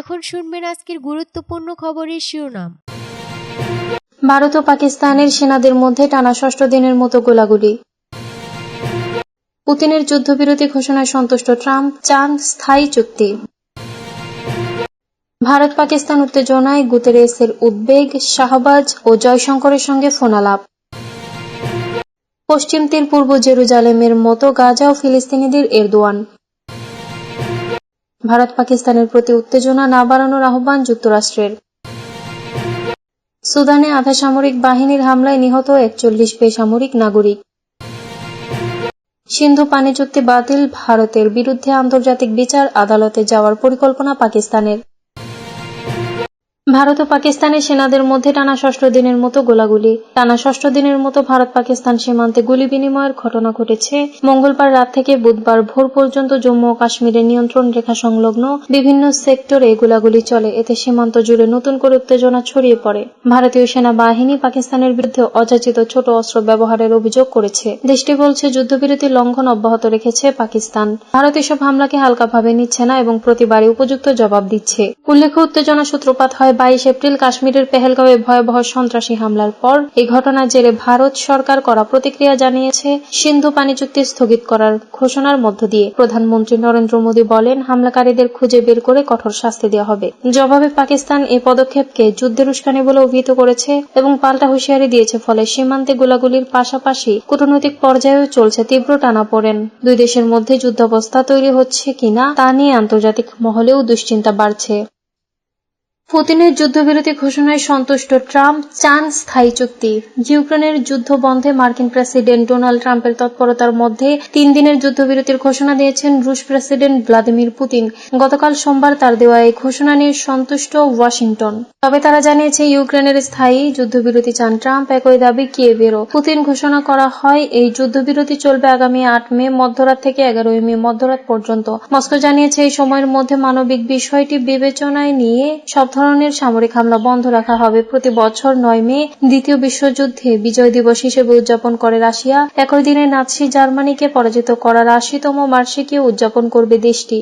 এখন শুনবেন আজকের গুরুত্বপূর্ণ খবরের শিরোনাম। ভারত ও পাকিস্তানের সেনাদের মধ্যে টানা ষষ্ঠ দিনের মতো গোলাগুলি। পুতিনের যুদ্ধবিরতি ঘোষণায় সন্তুষ্ট ট্রাম্প চান স্থায়ী চুক্তি। ভারত পাকিস্তান উত্তেজনায় গুতেরেসের উদ্বেগ, শাহবাজ ও জয়শঙ্করের সঙ্গে ফোনালাপ। পশ্চিম তীর পূর্ব জেরুজালেমের মতো গাজা ও ফিলিস্তিনিদের এরদোয়ান। ভারত পাকিস্তানের প্রতি উত্তেজনা না বাড়ানোর আহ্বান যুক্তরাষ্ট্রের। সুদানে আধা সামরিক বাহিনীর হামলায় নিহত একচল্লিশ বেসামরিক নাগরিক। সিন্ধু পানি চুক্তি বাতিল, ভারতের বিরুদ্ধে আন্তর্জাতিক বিচার, আদালতে যাওয়ার পরিকল্পনা পাকিস্তানের। ভারত ও পাকিস্তানের সেনাদের মধ্যে টানা ষষ্ঠ দিনের মতো গোলাগুলি। টানা ষষ্ঠ দিনের মতো ভারত পাকিস্তান সীমান্তে গুলি বিনিময়ের ঘটনা ঘটেছে। মঙ্গলবার রাত থেকে বুধবার ভোর পর্যন্ত জম্মু ও কাশ্মীরের নিয়ন্ত্রণ রেখা সংলগ্ন বিভিন্ন সেক্টরে গোলাগুলি চলে। এতে সীমান্ত জুড়ে নতুন করে উত্তেজনা ছড়িয়ে পড়ে। ভারতীয় সেনাবাহিনী পাকিস্তানের বিরুদ্ধে অযাচিত ছোট অস্ত্র ব্যবহারের অভিযোগ করেছে। দেশটি বলছে, যুদ্ধবিরতি লঙ্ঘন অব্যাহত রেখেছে পাকিস্তান। ভারত এসব হামলাকে হালকাভাবে নিচ্ছে না এবং প্রতিবারই উপযুক্ত জবাব দিচ্ছে। উল্লেখ্য, উত্তেজনা সূত্রপাত হয় বাইশ এপ্রিল কাশ্মীরের পেহেলগাঁওয়ে ভয়াবহ সন্ত্রাসী হামলার পর এই ঘটনার জেরে ভারত সরকার করা প্রতিক্রিয়া জানিয়েছে। সিন্ধু পানি চুক্তি স্থগিত করার ঘোষণার মধ্য দিয়ে প্রধানমন্ত্রী নরেন্দ্র মোদী বলেন, হামলাকারীদের খুঁজে বের করে কঠোর শাস্তি দেওয়া হবে। জবাবে পাকিস্তান এই পদক্ষেপকে যুদ্ধের উস্কানি বলে অভিহিত করেছে এবং পাল্টা হুঁশিয়ারি দিয়েছে, ফলে সীমান্তে গোলাগুলির পাশাপাশি কূটনৈতিক পর্যায়েও চলছে তীব্র টানাপোড়েন। দুই দেশের মধ্যে যুদ্ধাবস্থা তৈরি হচ্ছে কিনা তা নিয়ে আন্তর্জাতিক মহলেও দুশ্চিন্তা বাড়ছে। পুতিনের যুদ্ধবিরতি ঘোষণায় সন্তুষ্ট ট্রাম্প চান স্থায়ী চুক্তি। ইউক্রেনের যুদ্ধ বন্ধে মার্কিন প্রেসিডেন্ট ডোনাল্ড ট্রাম্পের তৎপরতার মধ্যে তিন দিনের যুদ্ধবিরতির ঘোষণা দিয়েছেন রুশ প্রেসিডেন্ট ভ্লাদিমির পুতিন। গতকাল সোমবার তার দেওয়া এই ঘোষণা নিয়ে সন্তুষ্ট ওয়াশিংটন। তবে তারা জানিয়েছে, ইউক্রেনের স্থায়ী যুদ্ধবিরতি চান ট্রাম্প। একই দাবি কিয়েভেরও। পুতিন ঘোষণা করা হয়, এই যুদ্ধবিরতি চলবে আগামী আট মে, মধ্যরাত থেকে এগারোই মে মধ্যরাত পর্যন্ত। মস্কো জানিয়েছে, এই সময়ের মধ্যে মানবিক বিষয়টি বিবেচনায় নিয়ে সব ধরনের সামরিক হামলা বন্ধ রাখা হবে। প্রতি বছর নয় মে, দ্বিতীয় বিশ্বযুদ্ধে বিজয় দিবস হিসেবে উদযাপন করে রাশিয়া। একই দিনে নাৎসি জার্মানিকে পরাজিত করার আশিতম বার্ষিকী উদযাপন করবে দেশটি।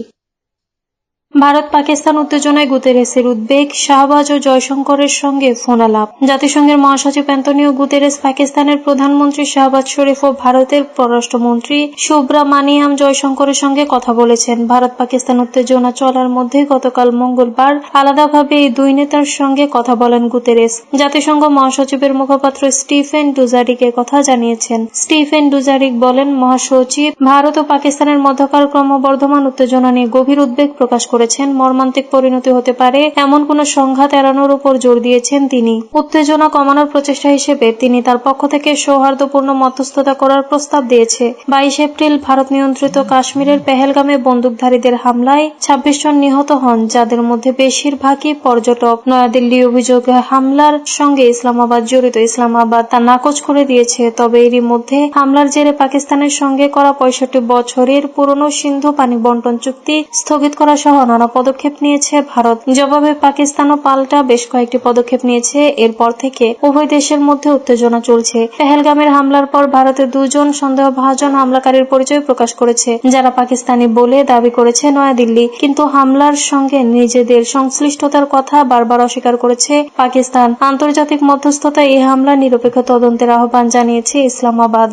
ভারত পাকিস্তান উত্তেজনায় গুতেরেসের উদ্বেগ, শাহবাজ ও জয়শঙ্করের সঙ্গে ফোনালাপ। জাতিসংঘের মহাসচিব অ্যান্তনিও গুতেরেস পাকিস্তানের প্রধানমন্ত্রী শাহবাজ শরীফ ও ভারতের পররাষ্ট্রমন্ত্রী সুব্রামানিয়াম জয়শঙ্করের সঙ্গে কথা বলেছেন। ভারত পাকিস্তান উত্তেজনা চলার মধ্যে গতকাল মঙ্গলবার আলাদাভাবে এই দুই নেতার সঙ্গে কথা বলেন গুতেরেস। জাতিসংঘ মহাসচিবের মুখপাত্র স্টিফেন ডুজারিক কথা জানিয়েছেন। স্টিফেন ডুজারিক বলেন, মহাসচিব, ভারত ও পাকিস্তানের মধ্যকার ক্রমবর্ধমান উত্তেজনা নিয়ে গভীর উদ্বেগ প্রকাশ করেছেন, মর্মান্তিক পরিণতি হতে পারে। এমন কোন সংঘাত এড়ানোর উপর জোর দিয়েছেন তিনি। উত্তেজনা কমানোর প্রচেষ্টা হিসেবে তিনি তার পক্ষ থেকে সৌহার্দ্যপূর্ণ মধ্যস্থতা করার প্রস্তাব দিয়েছে। বাইশ এপ্রিল ভারত নিয়ন্ত্রিত কাশ্মীরের পেহেলগামে বন্দুকধারীদের হামলায় ছাব্বিশ জন নিহত হন, যাদের মধ্যে বেশিরভাগই পর্যটক। নয়াদিল্লি অভিযোগে, হামলার সঙ্গে ইসলামাবাদ জড়িত। ইসলামাবাদ তা নাকচ করে দিয়েছে, তবে এরই মধ্যে হামলার জেরে পাকিস্তানের সঙ্গে করা পঁয়ষট্টি বছরের পুরনো সিন্ধু পানি বন্টন চুক্তি স্থগিত করা সহ নানা পদক্ষেপ নিয়েছে ভারত। জবাবে পাকিস্তানও পাল্টা বেশ কয়েকটি পদক্ষেপ নিয়েছে। এরপর থেকে উভয় দেশের মধ্যে উত্তেজনা চলছে। পেহেলগামের হামলার পর ভারতের দুজন সন্দেহভাজন হামলাকারীর পরিচয় প্রকাশ করেছে, যারা পাকিস্তানি বলে দাবি করেছে নয়াদিল্লি। কিন্তু হামলার সঙ্গে নিজেদের সংশ্লিষ্টতার কথা বারবার অস্বীকার করেছে পাকিস্তান। আন্তর্জাতিক মধ্যস্থতায় এই হামলা নিরপেক্ষ তদন্তের আহ্বান জানিয়েছে ইসলামাবাদ।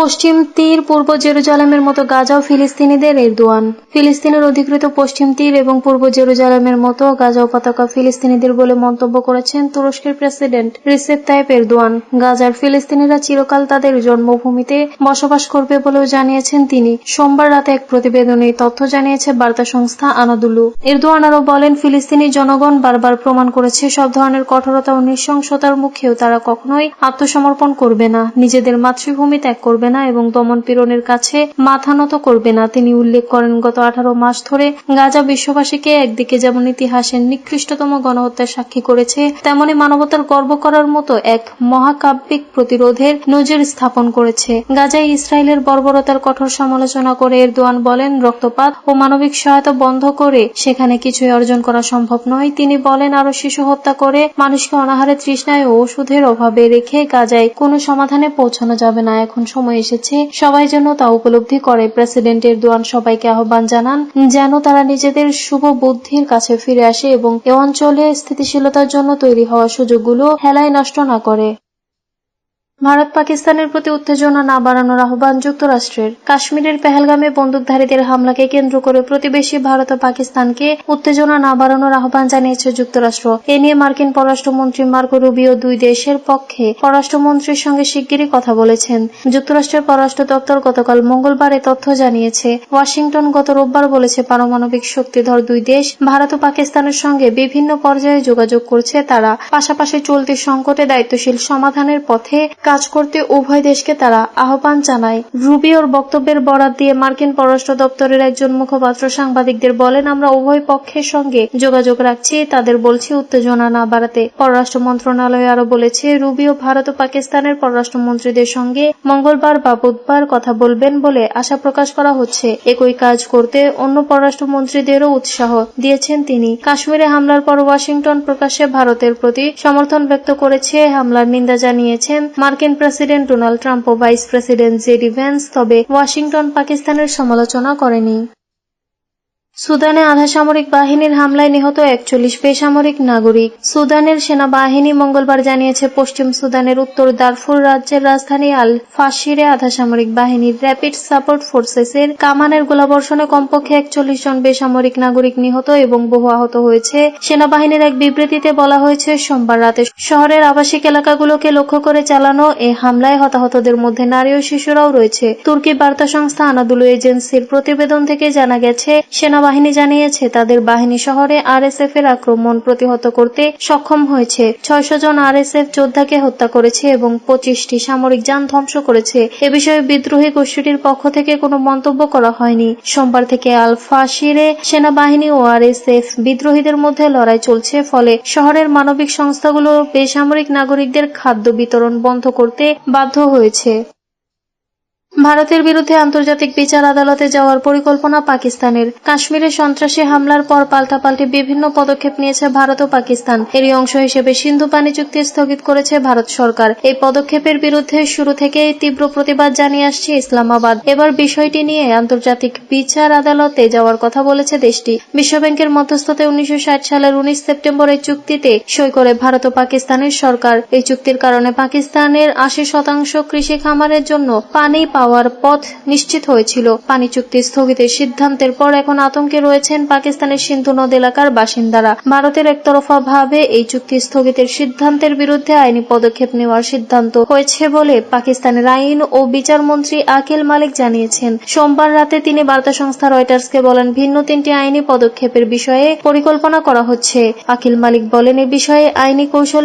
পশ্চিম তীর, পূর্ব জেরুজালেমের মতো গাজা ও ফিলিস্তিনিদের এরদোয়ান। ফিলিস্তিনের অধিকৃত পশ্চিম তীর এবং পূর্ব জেরুজালেমের মতো গাজা উপত্যকা ফিলিস্তিনিদের বলে মন্তব্য করেছেন তুরস্কের প্রেসিডেন্ট রিসেপ তাইপ এরদোয়ান। গাজার ফিলিস্তিনিরা চিরকাল তাদের জন্মভূমিতে বসবাস করবে বলেও জানিয়েছেন তিনি। সোমবার রাতে এক প্রতিবেদনে তথ্য জানিয়েছে বার্তা সংস্থা আনাদুলু এরদোয়ান আরও বলেন, ফিলিস্তিনি জনগণ বারবার প্রমাণ করেছে সব ধরনের কঠোরতা ও নৃশংসতার মুখেও তারা কখনোই আত্মসমর্পণ করবে না। নিজেদের মাতৃভূমি ত্যাগ করবে না এবং দমন পীড়নের কাছে মাথা নত করবে না। তিনি উল্লেখ করেন, গত আঠারো মাস ধরে গাজা বিশ্ববাসীকে একদিকে যেমন ইতিহাসের নিকৃষ্টতম গণহত্যার সাক্ষী করেছে, তেমনি মানবতার গর্ব করার মতো এক মহাকাব্যিক প্রতিরোধের নজির স্থাপন করেছে। গাজায় ইসরায়েলের বর্বরতার কঠোর সমালোচনা করে এরদোয়ান বলেন, রক্তপাত ও মানবিক সহায়তা বন্ধ করে সেখানে কিছুই অর্জন করা সম্ভব নয়। তিনি বলেন, আরও শিশু হত্যা করে মানুষকে অনাহারে তৃষ্ণায় ও ওষুধের অভাবে রেখে গাজায় কোনো সমাধানে পৌঁছানো যাবে না। এখন সময় সময় এসেছে। সবাই যেন তা উপলব্ধি করে। প্রেসিডেন্ট এরদোয়ান সবাইকে আহ্বান জানান, যেন তারা নিজেদের শুভ বুদ্ধির কাছে ফিরে আসে এবং এ অঞ্চলে স্থিতিশীলতার জন্য তৈরি হওয়া সুযোগগুলো হেলায় নষ্ট না করে। ভারত পাকিস্তানের প্রতি উত্তেজনা না বাড়ানোর আহ্বান যুক্তরাষ্ট্রের। কাশ্মীরের পেহেলগামে বন্দুকধারীদের হামলাকে কেন্দ্র করে প্রতিবেশী ভারত ও পাকিস্তানকে উত্তেজনা না বাড়ানোর আহ্বান জানিয়েছে যুক্তরাষ্ট্র। এ নিয়ে মার্কিন পররাষ্ট্রমন্ত্রী মার্কো রুবিও দুই দেশের পক্ষে পররাষ্ট্রমন্ত্রীর সঙ্গে শিগগিরই কথা বলেছেন। যুক্তরাষ্ট্রের পররাষ্ট্র দপ্তর গতকাল মঙ্গলবার তথ্য জানিয়েছে। ওয়াশিংটন গত রোববার বলেছে, পারমাণবিক শক্তিধর দুই দেশ ভারত ও পাকিস্তানের সঙ্গে বিভিন্ন পর্যায়ে যোগাযোগ করছে। তারা পাশাপাশি চলতি সংকটে দায়িত্বশীল সমাধানের পথে কাজ করতে উভয় দেশকে তারা আহ্বান জানায়। রুবিওর বক্তব্যের বরাত দিয়ে মার্কিন পররাষ্ট্র দপ্তরের একজন মুখপাত্র সাংবাদিকদের বলেন, আমরা উভয় পক্ষের সঙ্গে যোগাযোগ রাখছি, তাদের বলছি উত্তেজনা না বাড়াতে। পররাষ্ট্র মন্ত্রণালয় আরও বলেছে, রুবিও ভারত ও পাকিস্তানের পররাষ্ট্রমন্ত্রীদের সঙ্গে মঙ্গলবার বা বুধবার কথা বলবেন বলে আশা প্রকাশ করা হচ্ছে। একই কাজ করতে অন্য পররাষ্ট্রমন্ত্রীদেরও উৎসাহ দিয়েছেন তিনি। কাশ্মীরে হামলার পর ওয়াশিংটন প্রকাশ্যে ভারতের প্রতি সমর্থন ব্যক্ত করেছে, হামলার নিন্দা জানিয়েছেন মার্কিন প্রেসিডেন্ট ডোনাল্ড ট্রাম্প ও ভাইস প্রেসিডেন্ট জেডি ভ্যান্স তবে ওয়াশিংটন পাকিস্তানের সমালোচনা করেনি। সুদানে আধা সামরিক বাহিনীর হামলায় নিহত একচল্লিশ বেসামরিক নাগরিক। সুদানের সেনাবাহিনী মঙ্গলবার জানিয়েছে, পশ্চিম সুদানের উত্তর দারফুর রাজ্যের রাজধানী আল ফাশিরে আধা সামরিক বাহিনীর র্যাপিড সাপোর্ট ফোর্সেসের কামানের গোলাবর্ষণে কমপক্ষে একচল্লিশ জন বেসামরিক নাগরিক নিহত এবং বহু আহত হয়েছে। সেনাবাহিনীর এক বিবৃতিতে বলা হয়েছে, সোমবার রাতে শহরের আবাসিক এলাকাগুলোকে লক্ষ্য করে চালানো এ হামলায় হতাহতদের মধ্যে নারী ও শিশুরাও রয়েছে। তুর্কি বার্তা সংস্থা আনাদুলু এজেন্সির প্রতিবেদন থেকে জানা গেছে, সেনাবাহিনী জানিয়েছে, তাদের বাহিনী শহরে আরএসএফ এর আক্রমণ প্রতিহত করতে সক্ষম হয়েছে। ছয়শো জন আরএসএফ যোদ্ধাকে হত্যা করেছে এবং পঁচিশটি সামরিক যান ধ্বংস করেছে। এ বিষয়ে বিদ্রোহী গোষ্ঠীটির পক্ষ থেকে কোনো মন্তব্য করা হয়নি। সোমবার থেকে আল ফাশিরে সেনাবাহিনী ও আরএসএফ বিদ্রোহীদের মধ্যে লড়াই চলছে, ফলে শহরের মানবিক সংস্থাগুলো বেসামরিক নাগরিকদের খাদ্য বিতরণ বন্ধ করতে বাধ্য হয়েছে। ভারতের বিরুদ্ধে আন্তর্জাতিক বিচার আদালতে যাওয়ার পরিকল্পনা পাকিস্তানের। কাশ্মীরে সন্ত্রাসী হামলার পর পাল্টাপাল্টি বিভিন্ন পদক্ষেপ নিয়েছে ভারত ও পাকিস্তান। এরই অংশ হিসেবে সিন্ধু পানি চুক্তি স্থগিত করেছে ভারত সরকার। এই পদক্ষেপের বিরুদ্ধে শুরু থেকেই তীব্র প্রতিবাদ জানিয়ে আসছে ইসলামাবাদ। এবার বিষয়টি নিয়ে আন্তর্জাতিক বিচার আদালতে যাওয়ার কথা বলেছে দেশটি। বিশ্বব্যাংকের মধ্যস্থতায় উনিশশো সালের উনিশ সেপ্টেম্বর এই চুক্তিতে সই করে ভারত ও পাকিস্তানের সরকার। এই চুক্তির কারণে পাকিস্তানের আশি শতাংশ কৃষি খামারের জন্য পানি পাওয়ার পথ নিশ্চিত হয়েছিল। পানি চুক্তি স্থগিতের সিদ্ধান্তের পর এখন আতঙ্কে রয়েছেন পাকিস্তানের সিন্ধু নদ এলাকার বাসিন্দারা। ভারতের একতরফা ভাবে এই চুক্তি স্থগিতের সিদ্ধান্তের বিরুদ্ধে আইনি পদক্ষেপ নেওয়ার সিদ্ধান্ত হয়েছে বলে পাকিস্তানের আইন ও বিচার মন্ত্রী আকিল মালিক জানিয়েছেন। সোমবার রাতে তিনি বার্তা সংস্থা রয়টার্সকে বলেন, ভিন্ন তিনটি আইনি পদক্ষেপের বিষয়ে পরিকল্পনা করা হচ্ছে। আকিল মালিক বলেন, এ বিষয়ে আইনি কৌশল